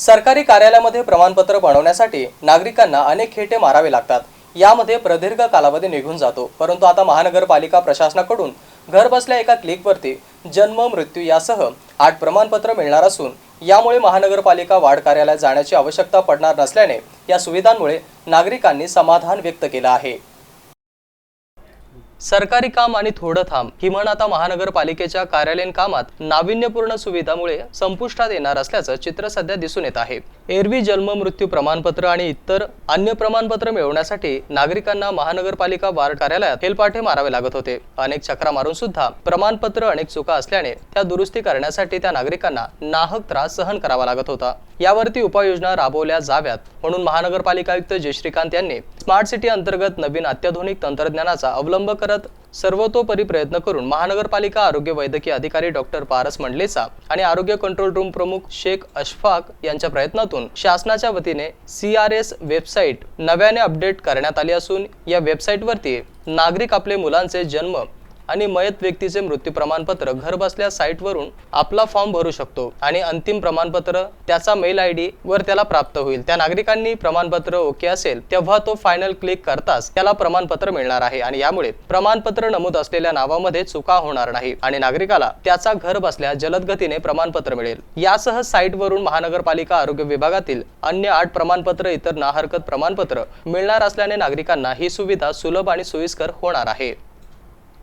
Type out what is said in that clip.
सरकारी कार्यालयामध्ये प्रमाणपत्र बनवण्यासाठी नागरिकांना अनेक खेटे मारावे लागतात. यामध्ये प्रदीर्घ कालावधी निघून जातो. परंतु आता महानगरपालिका प्रशासनाकडून घर बसल्या एका क्लिकवरती जन्म मृत्यू यासह आठ प्रमाणपत्र मिळणार असून यामुळे महानगरपालिका वार्ड कार्यालयात जाण्याची आवश्यकता पडणार नसल्याने या सुविधांमुळे नागरिकांनी समाधान व्यक्त केलं आहे. सरकारी काम आणि थोडं थांब ही म्हण आता महानगरपालिकेच्या कार्यालयीन कामात नाविन्यपूर्ण सुविधामुळे संपुष्टात येणार असल्याचं चित्र सध्या दिसून येत आहे. एरवी जन्म मृत्यू प्रमाणपत्र आणि इतर अन्य प्रमाणपत्र मिळवण्यासाठी नागरिकांना महानगरपालिका वार्ड कार्यालयात हेलपाठे मारावे लागत होते. अनेक चक्रा मारून सुद्धा प्रमाणपत्र अनेक चुका असल्याने त्या दुरुस्ती करण्यासाठी त्या नागरिकांना नाहक त्रास सहन करावा लागत होता. यावरती उपाययोजना राबवल्या जाव्यात. म्हणून महानगरपालिका आयुक्त जयश्रीकांत यांनी स्मार्ट सिटी अंतर्गत नवीन अत्याधुनिक तंत्रज्ञानाचा अवलंब करत सर्वतोपरी प्रयत्न करून महानगरपालिका आरोग्य वैद्यकीय अधिकारी डॉक्टर पारस मंडलेचा आणि आरोग्य कंट्रोल रूम प्रमुख शेख अशफाक यांच्या प्रयत्नातून शासनाच्या वतीने सी आर एस वेबसाईट नव्याने अपडेट करण्यात आली असून या वेबसाईटवरती नागरिक आपले मुलांचे जन्म आणि मयत व्यक्तीचे मृत्यू प्रमाणपत्र घर बसल्या साईटवरून आपला फॉर्म भरू शकतो आणि अंतिम प्रमाणपत्र त्याचा मेल आय डी वर त्याला प्राप्त होईल. त्या नागरिकांनी प्रमाणपत्र ओके असेल तेव्हा तो फायनल क्लिक करताच त्याला प्रमाणपत्र मिळणार आहे आणि यामुळे प्रमाणपत्र नमूद असलेल्या नावामध्ये चुका होणार नाही आणि नागरिकाला त्याचा घर बसल्या जलद गतीने प्रमाणपत्र मिळेल. यासह साईटवरून महानगरपालिका आरोग्य विभागातील अन्य आठ प्रमाणपत्र इतर ना हरकत प्रमाणपत्र मिळणार असल्याने नागरिकांना ही सुविधा सुलभ आणि सोयीस्कर होणार आहे.